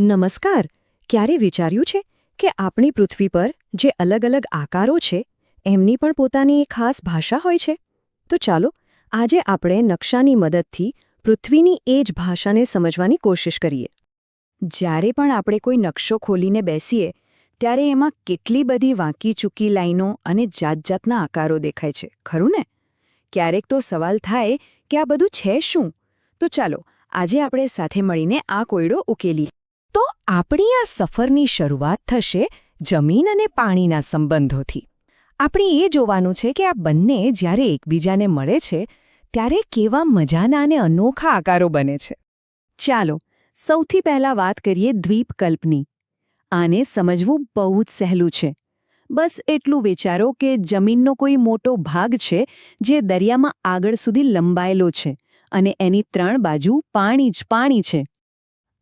નમસ્કાર. ક્યારે વિચાર્યું છે કે આપણી પૃથ્વી પર જે અલગ અલગ આકારો છે, એમની પણ પોતાની એક ખાસ ભાષા હોય છે? તો ચાલો, આજે આપણે નકશાની મદદથી પૃથ્વીની એ જ ભાષાને સમજવાની કોશિશ કરીએ. જ્યારે પણ આપણે કોઈ નકશો ખોલીને બેસીએ, ત્યારે એમાં કેટલી બધી વાંકી ચૂકી લાઈનો અને જાતજાતના આકારો દેખાય છે, ખરું ને? ક્યારેક તો સવાલ થાય કે આ બધું છે શું? તો ચાલો, આજે આપણે સાથે મળીને આ કોયડો ઉકેલીએ. આપણી આ સફરની શરૂઆત થશે જમીન અને પાણીના સંબંધોથી. આપણે એ જોવાનું છે કે આ બંને જ્યારે એકબીજાને મળે છે, ત્યારે કેવા મજાના અને અનોખા આકારો બને છે. ચાલો, સૌથી પહેલા વાત કરીએ દ્વીપકલ્પની. આને સમજવું બહુ જ સહેલું છે. બસ એટલું વિચારો કે જમીનનો કોઈ મોટો ભાગ છે જે દરિયામાં આગળ સુધી લંબાયેલો છે અને એની ત્રણ બાજુ પાણી જ પાણી છે.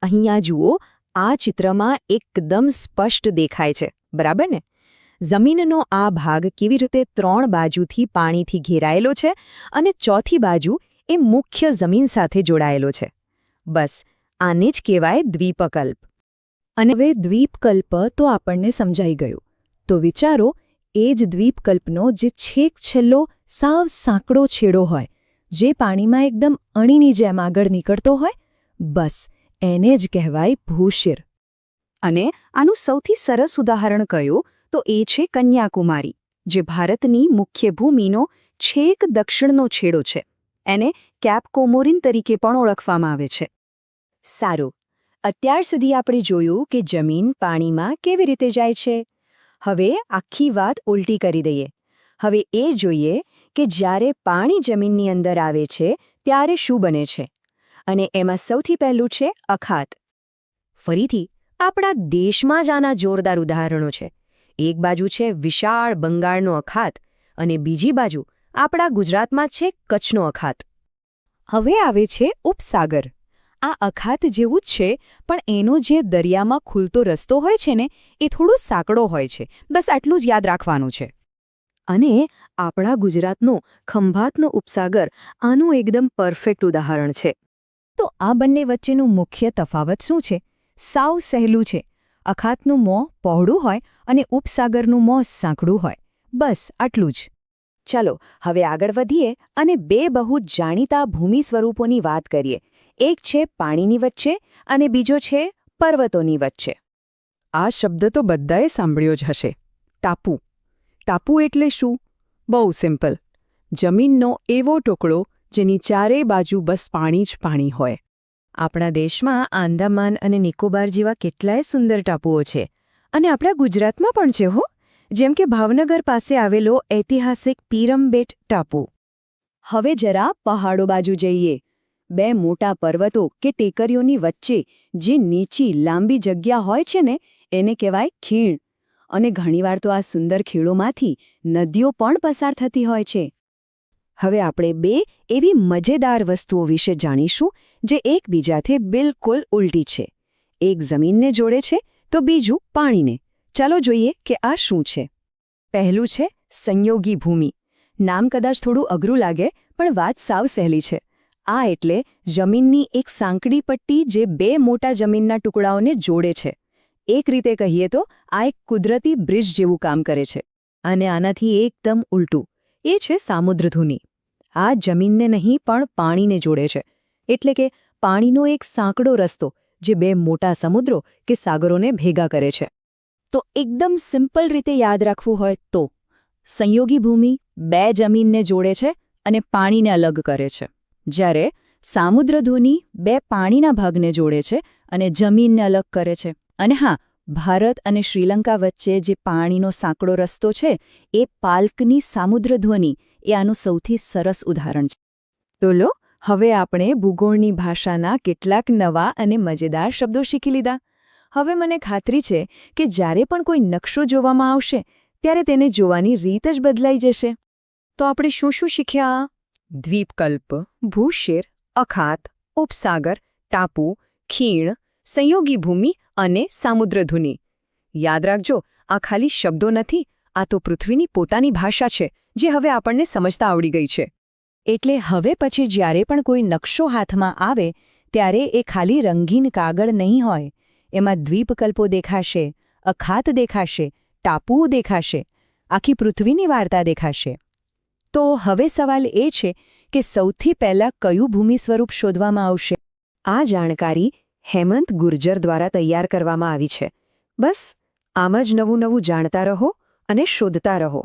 અહીંયા જુઓ આ ચિત્રમાં એકદમ સ્પષ્ટ દેખાય છે, બરાબર ને? જમીનનો આ ભાગ કેવી રીતે ત્રણ બાજુથી પાણીથી ઘેરાયેલો છે અને ચોથી બાજુ એ મુખ્ય જમીન સાથે જોડાયેલો છે. બસ, આને જ કહેવાય દ્વીપકલ્પ. અને હવે દ્વીપકલ્પ તો આપણને સમજાઈ ગયું. તો વિચારો, એ જ દ્વીપકલ્પનો જે છેક છેલ્લો સાવ સાંકડો છેડો હોય, જે પાણીમાં એકદમ અણીની જેમ આગળ નીકળતો હોય, બસ એને જ કહેવાય ભૂશિર. અને આનું સૌથી સરસ ઉદાહરણ કયું તો એ છે કન્યાકુમારી, જે ભારતની મુખ્ય ભૂમિનો છેક દક્ષિણનો છેડો છે. એને કેપ કોમોરિન તરીકે પણ ઓળખવામાં આવે છે. સારું, અત્યાર સુધી આપણે જોયું કે જમીન પાણીમાં કેવી રીતે જાય છે. હવે આખી વાત ઉલટી કરી દઈએ. હવે એ જોઈએ કે જ્યારે પાણી જમીનની અંદર આવે છે, ત્યારે શું બને છે? અને એમાં સૌથી પહેલું છે અખાત. ફરીથી, આપણા દેશમાં જ આના જોરદાર ઉદાહરણો છે. એક બાજુ છે વિશાળ બંગાળનો અખાત અને બીજી બાજુ આપણા ગુજરાતમાં છે કચ્છનો અખાત. હવે આવે છે ઉપસાગર. આ અખાત જેવું જ છે, પણ એનો જે દરિયામાં ખુલતો રસ્તો હોય છે ને, એ થોડો સાંકડો હોય છે. બસ આટલું જ યાદ રાખવાનું છે. અને આપણા ગુજરાતનો ખંભાતનો ઉપસાગર આનું એકદમ પરફેક્ટ ઉદાહરણ છે. તો આ બંને વચ્ચેનું મુખ્ય તફાવત શું છે? સાવ સહેલું છે. અખાતનું મોં પહોળું હોય અને ઉપસાગરનું મોં સાંકડું હોય. બસ, આટલું જ. ચાલો, હવે આગળ વધીએ અને બે બહુ જાણીતા ભૂમિ સ્વરૂપોની વાત કરીએ. એક છે પાણીની વચ્ચે અને બીજો છે પર્વતોની વચ્ચે. આ શબ્દ તો બધાએ સાંભળ્યો જ હશે. ટાપુ. ટાપુ એટલે શું? બહુ સિમ્પલ. જમીનનો એવો ટુકડો જેની ચારેય બાજુ બસ પાણી જ પાણી હોય. આપણા દેશમાં આંદામાન અને નિકોબાર જેવા કેટલાય સુંદર ટાપુઓ છે. અને આપણા ગુજરાતમાં પણ છે હો. જેમ કે ભાવનગર પાસે આવેલો ઐતિહાસિક પીરમબેટ ટાપુ. હવે જરા પહાડો બાજુ જઈએ. બે મોટા પર્વતો કે ટેકરીઓની વચ્ચે જે નીચી લાંબી જગ્યા હોય છે ને, એને કહેવાય ખીણ. અને ઘણીવાર તો આ સુંદર ખીણોમાંથી નદીઓ પણ પસાર થતી હોય છે. હવે આપણે બે એવી મજેદાર વસ્તુઓ વિશે જાણીશું, જે એકબીજાથી બિલકુલ ઉલટી છે. એક જમીનને જોડે છે, તો બીજું પાણીને. ચાલો જોઈએ કે આ શું છે. પહેલું છે, સંયોગી ભૂમિ. નામ કદાચ થોડું અઘરું લાગે, પણ વાત સાવ સહેલી છે. આ એટલે જમીનની એક સાંકડી પટ્ટી જે બે મોટા જમીનના ટુકડાઓને જોડે છે. એક રીતે કહીએ તો, આ એક કુદરતી બ્રિજ જેવું કામ કરે છે. અને આનાથી એકદમ ઉલટું. એ છે સામુદ્રધુની આ જમીનને નહીં, પણ પાણીને જોડે છે. એટલે કે પાણીનો એક સાંકડો રસ્તો, જે બે મોટા સમુદ્રો કે સાગરોને ભેગા કરે છે. તો એકદમ સિમ્પલ રીતે યાદ રાખવું હોય તો, સંયોગી ભૂમિ બે જમીનને જોડે છે અને પાણીને અલગ કરે છે. જ્યારે સામુદ્રધુની બે પાણીના ભાગને જોડે છે અને જમીનને અલગ કરે છે. અને હા, ભારત અને શ્રીલંકા વચ્ચે જે પાણીનો સાંકડો રસ્તો છે, એ પાલ્કની સામુદ્રધ્વનિ એ આનું સૌથી સરસ ઉદાહરણ છે. તો લો, હવે આપણે ભૂગોળની ભાષાના કેટલાક નવા અને મજેદાર શબ્દો શીખી લીધા. હવે મને ખાતરી છે કે જ્યારે પણ કોઈ નકશો જોવામાં આવશે, ત્યારે તેને જોવાની રીત જ બદલાઈ જશે. તો આપણે શું શું શીખ્યા? દ્વીપકલ્પ, ભૂશેર, અખાત, ઉપસાગર, ટાપુ, ખીણ, સંયોગી ભૂમિ અને સામુદ્રધુની. યાદ રાખજો, આ ખાલી શબ્દો નથી, આ તો પૃથ્વીની પોતાની ભાષા છે. જે હવે આપણને સમજતા આવડી ગઈ છે. એટલે હવે પછી જ્યારે પણ કોઈ નકશો હાથમાં આવે, ત્યારે એ ખાલી રંગીન કાગળ નહીં હોય. એમાં દ્વીપકલ્પો દેખાશે, અખાત દેખાશે ટાપુઓ દેખાશે, આખી પૃથ્વીની વાર્તા દેખાશે. તો હવે સવાલ એ છે કે સૌથી પહેલાં કયું ભૂમિ સ્વરૂપ શોધવામાં આવશે? આ જાણકારી હેમંત ગુર્જર દ્વારા તૈયાર કરવામાં આવી છે. બસ, આમ જ નવું નવું જાણતા રહો અને શોધતા રહો.